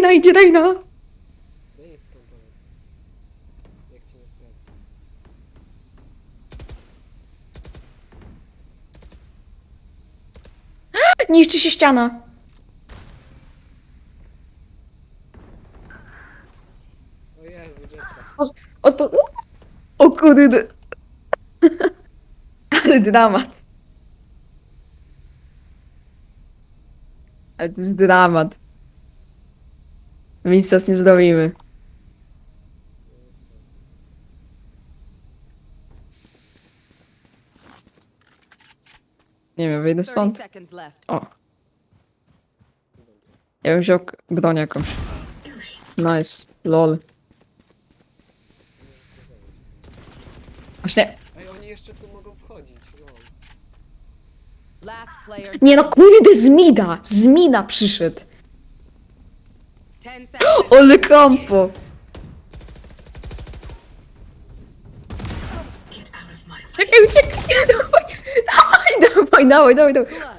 Reina, idzie! No i skąd jest? Jak cię nie sprawdzi? Niszczy się ściana. O Jezu. Odpo... O kurde. Ale dramat. Ale to jest dramat. Więc nas nie zrobimy. Niestety. Nie wiem, wyjdę 30 stąd. O. Ja bym wziął broń jakąś. Nice. Lol. Właśnie. Ej, oni jeszcze tu mogą wchodzić, lol. Last player. Nie no, kurde, z Mida! Z Mida przyszedł. Olacampo. Czekaj, uciekaj! Dawaj, dawaj, dawaj, dawaj, dawaj!